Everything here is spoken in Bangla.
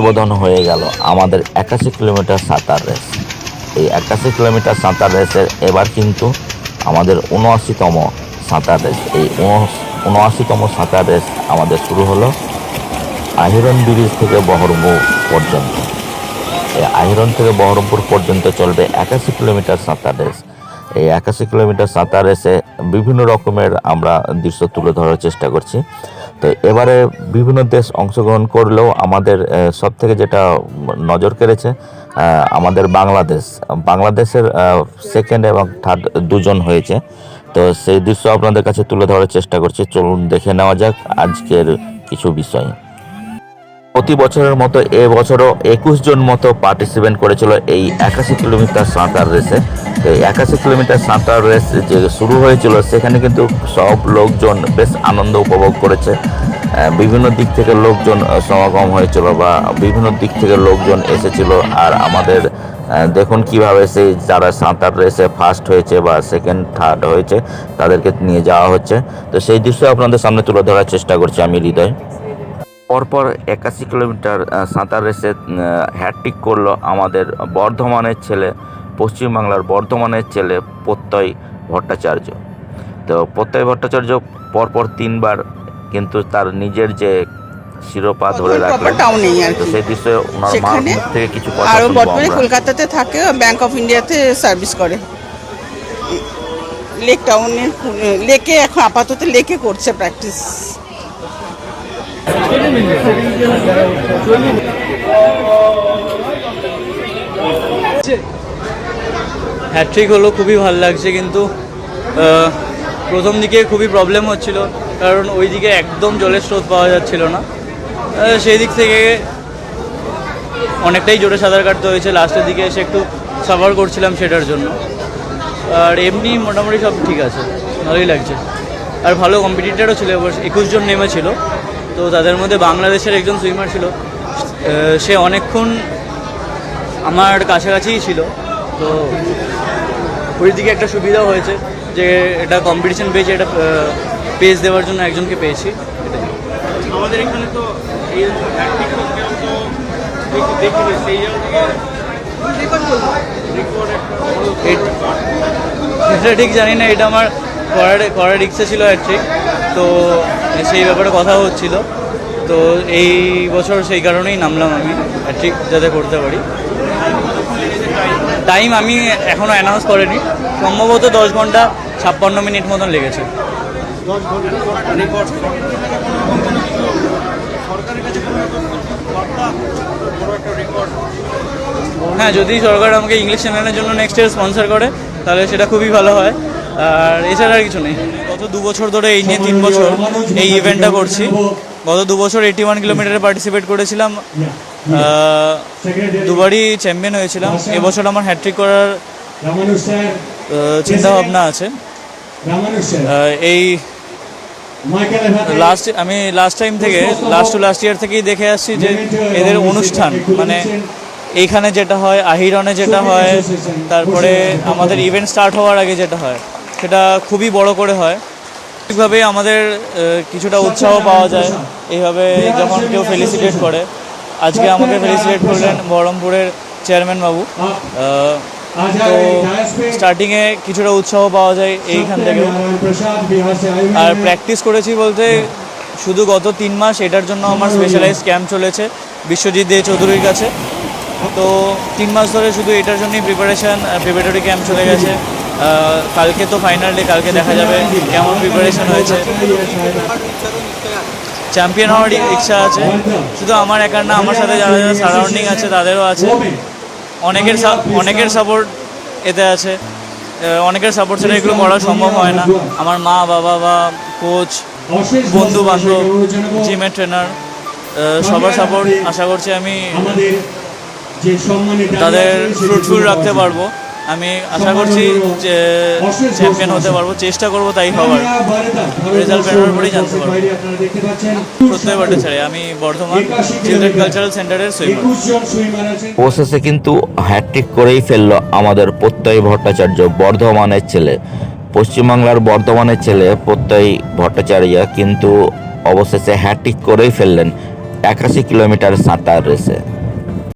উদ্বোধন হয়ে গেল আমাদের একাশি কিলোমিটার সাঁতার রেস এই একাশি কিলোমিটার সাঁতার রেসের এবার কিন্তু আমাদের উনআশিতম সাঁতার রেস এই উনআশিতম সাঁতার রেস আমাদের শুরু হলো আহিরন ব্রিজ থেকে বহরমপুর পর্যন্ত। এই আহিরন থেকে বহরমপুর পর্যন্ত চলবে একাশি কিলোমিটার সাঁতার রেস এই একাশি কিলোমিটার সাঁতার রেসে বিভিন্ন রকমের আমরা দৃশ্য তুলে ধরার চেষ্টা করছি। তো এবারে বিভিন্ন দেশ অংশগ্রহণ করলেও আমাদের সব থেকে যেটা নজর কেড়েছে আমাদের বাংলাদেশ। বাংলাদেশের সেকেন্ড এবং থার্ড দুজন হয়েছে। তো সেই দৃশ্য আপনাদের কাছে তুলে ধরার চেষ্টা করছি। চলুন দেখে নেওয়া যাক আজকের কিছু বিষয়। প্রতি বছরের মতো এ বছরও একুশ জন মতো পার্টিসিপেন্ট করেছিল এই একাশি কিলোমিটার সাঁতার রেসে তো এই একাশি কিলোমিটার সাঁতার রেস যে শুরু হয়েছিল, সেখানে কিন্তু সব লোকজন বেশ আনন্দ উপভোগ করেছে। বিভিন্ন দিক থেকে লোকজন সমাগম হয়েছিল বা বিভিন্ন দিক থেকে লোকজন এসেছিল। আর আমাদের দেখুন কীভাবে সেই যারা সাঁতার রেসে ফার্স্ট হয়েছে বা সেকেন্ড থার্ড হয়েছে, তাদেরকে নিয়ে যাওয়া হচ্ছে। তো সেই দৃশ্য আপনাদের সামনে তুলে ধরার চেষ্টা করছি আমি হৃদয়। পরপর একাশি কিলোমিটার সাঁতার রেসে হ্যাট্রিক করল আমাদের বর্ধমানের ছেলে পশ্চিমবাংলার বর্ধমানের ছেলে প্রত্যয় ভট্টাচার্য। তো প্রত্যয় ভট্টাচার্য পরপর তিনবার কিন্তু তার নিজের যে শিরোপা ধরে রাখলেন আর তো সেই দৃশ্যে ওনার মুখ থেকে কিছু কথা বর্তমানে কলকাতাতে থাকে ব্যাংক অফ ইন্ডিয়াতে সার্ভিস করে। লেক টাউনে লেকে এখন আপাতত লেকে করছে প্র্যাকটিস হ্যাট্রিক হলো, খুবই ভালো লাগছে কিন্তু প্রথম দিকে খুবই প্রবলেম হচ্ছিল, কারণ ওই দিকে একদম জলের স্রোত পাওয়া যাচ্ছিল না। সেই দিক থেকে অনেকটাই জোরে সাঁতার কাটতে হয়েছে, লাস্টের দিকে এসে একটু সাফার করছিলাম সেটার জন্য। আর এমনি মোটামুটি সব ঠিক আছে, ভালোই লাগছে। আর ভালো কম্পিটিটারও ছিল, এবার একুশ জন নেমেছিল। তো তাদের মধ্যে বাংলাদেশের একজন সুইমার ছিল সে অনেকক্ষণ আমার কাছাকাছিই ছিল। তো ওই দিকে একটা সুবিধা হয়েছে যে এটা কম্পিটিশন পেয়েছে এটা পেজ দেওয়ার জন্য একজনকে পেয়েছি। এটাই। আমাদের এখানে তো এটা ঠিক জানি না এটা আমার করার করার ইচ্ছে ছিল ঠিক তো সেই ব্যাপারে কথা হচ্ছিল। তো এই বছর সেই কারণেই নামলাম আমি ঠিক যাতে করতে পারি। টাইম আমি এখনও অ্যানাউন্স করিনি। সম্ভবত দশ ঘণ্টা ছাপ্পান্ন মিনিট মতন লেগেছে। রেকর্ড হ্যাঁ যদি সরকার আমাকে ইংলিশ চ্যানেলের জন্য নেক্সট ইয়ার স্পন্সর করে তাহলে সেটা খুবই ভালো হয়। আর এছাড়া আর কিছু নেই। গত দু বছর ধরে এই নিয়ে তিন বছর এই ইভেন্টটা করছি। গত দু বছর এইটি ওয়ান কিলোমিটারে পার্টিসিপেট করেছিলাম দুবারই চ্যাম্পিয়ন হয়েছিলাম। এবছর আমার হ্যাট্রিক করার রামানুজ স্যার চিন্তা ভাবনা আছে এই লাস্ট আমি লাস্ট টাইম থেকে লাস্ট টু লাস্ট ইয়ার থেকেই দেখে আসছি যে এদের অনুষ্ঠান মানে এইখানে যেটা হয়, আহিরনে যেটা হয়, তারপরে আমাদের ইভেন্ট স্টার্ট হওয়ার আগে যেটা হয়। সেটা খুবই বড় করে হয়। ঠিকভাবে আমাদের কিছুটা উৎসাহ পাওয়া যায়। এইভাবে যখন কেউ ফেলিসিটেট করে। আজকে আমাকে ফেলিসিটেট করলেন বহরমপুরের চেয়ারম্যান বাবু। তো স্টার্টিংয়ে কিছুটা উৎসাহ পাওয়া যায় এইখান থেকে আর প্র্যাকটিস করেছি বলতে শুধু গত তিন মাস এটার জন্য আমার স্পেশালাইজ ক্যাম্প চলেছে বিশ্বজিৎ দে চৌধুরীর কাছে। তো তিন মাস ধরে শুধু এটার জন্যই প্রিপারেশান প্রিপারেটরি ক্যাম্প চলে গেছে। কালকে তো ফাইনাল ডে কালকে দেখা যাবে কেমন প্রিপারেশন হয়েছে। চ্যাম্পিয়ন হওয়ার ইচ্ছা আছে। শুধু আমার একার না আমার সাথে যারা যারা সারাউন্ডিং আছে তাদেরও আছে। অনেকের অনেকের সাপোর্ট এতে আছে। অনেকের সাপোর্ট ছাড়া এগুলো করা সম্ভব হয় না। আমার মা বাবা বা কোচ বন্ধু বান্ধব জিমের ট্রেনার সবার সাপোর্ট আশা করছি আমি তাদের ফ্রুটফুল রাখতে পারব। আমি আশা করছি যে চ্যাম্পিয়ন হতে পারব, চেষ্টা করব তাই হওয়ার রেজাল্ট বেরোনোর পরেই জানতে পারব। প্রত্যয় ভট্টাচার্য আমি বর্ধমান চিলড্রেন কালচারাল সেন্টারের সুইমার অবশেষে কিন্তু হ্যাট্রিক করেই ফেলল আমাদের প্রত্যয় ভট্টাচার্য, বর্ধমানের ছেলে। পশ্চিমবাংলার বর্ধমানের ছেলে প্রত্যয় ভট্টাচার্য কিন্তু অবশেষে হ্যাট্রিক করেই ফেললেন। একাশি কিলোমিটার সাঁতার রেসে